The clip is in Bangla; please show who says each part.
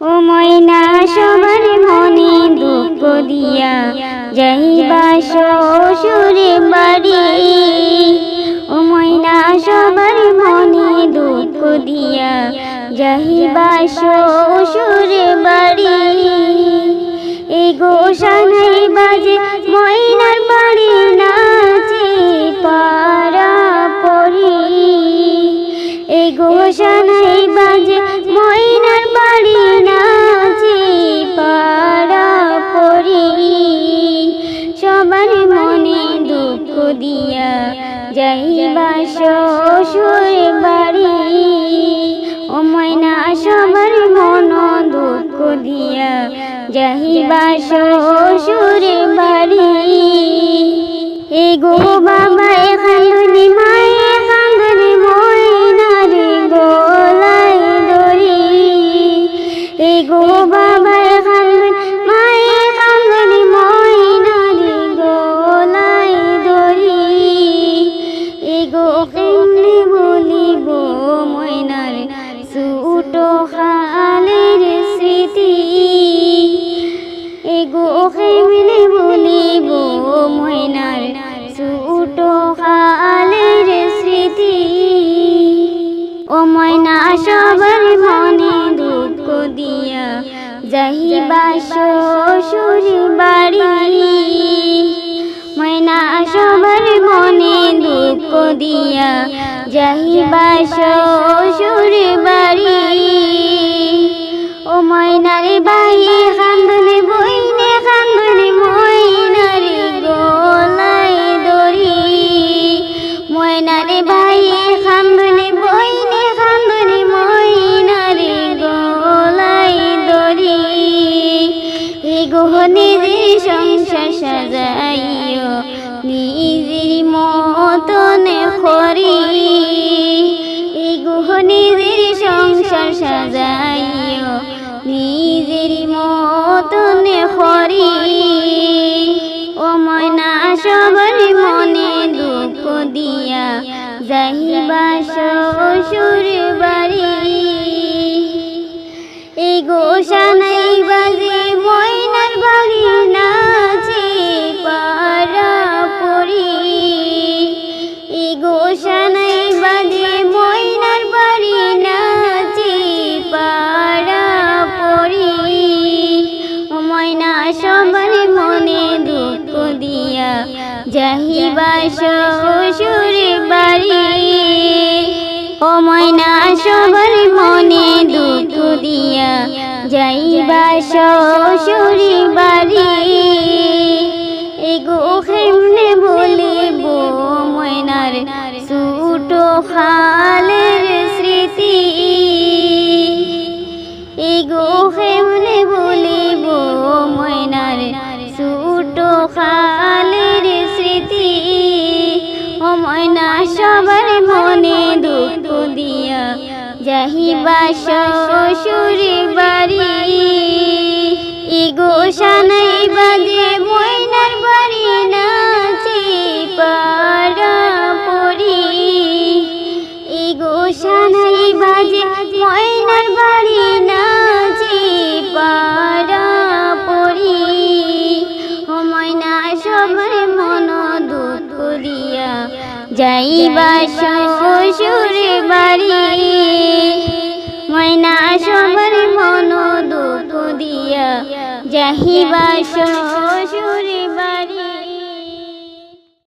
Speaker 1: ও ময়না, সবার মনে দুঃখ দিয়া যাইবা শ্বশুরে বাড়ি। ও ময়না, সবার মনে দুঃখ দিয়া যাইবা শ্বশুরে বাড়ি। এই গোসানাই বাজে ময়নার বাড়ি নাচে পারা পরি এই গোসানাই যাইবা শ্বশুর বাড়ি। ও ময়না সবার মন দুঃখ দিয়া যাইবা শ্বশুর বাড়ি। এ গো বাবা, এখানে মায়ে সুটো খালের স্মৃতি। এগো কেমনে বলিব ময়নার সুটো খালের স্মৃতি। ও ময়না, সবার মনে দুঃখ দিয়া যাইবা শ্বশুর বাড়ি। ময়না, সবার মনে দুঃখ দিয়া যাইবা শ্বশুর বাড়ি। ও ময়নারে বাই কান্দনে বইনে, কান্দনে ময়নারে গোলাই দরি ময়নারে বাই কান্দনে বইনে, কান্দনে ময়নারে গোলাই দরি এই গহনের সংসার সাজাইও, নিজের মতন খরি গহনের সংসার সাজাইও নিজের মতন খরি ও ময়না সবার মনে দুঃখ দিয়া যাইবা শ্বশুর যাহিবা শ্বশুর বাড়ি, ও ময়না সবার মনে দুঃখ দিয়া যাইবা শ্বশুর বাড়ি। এগো কেমনে বলিব ময়নার সুটো খালের যাহিবা শ্বশুর বাড়ি। যাইবা শ্বশুর বাড়ি। ময়না সবার মন দুঃখ দিয়া যাহিবা শ্বশুর বাড়ি।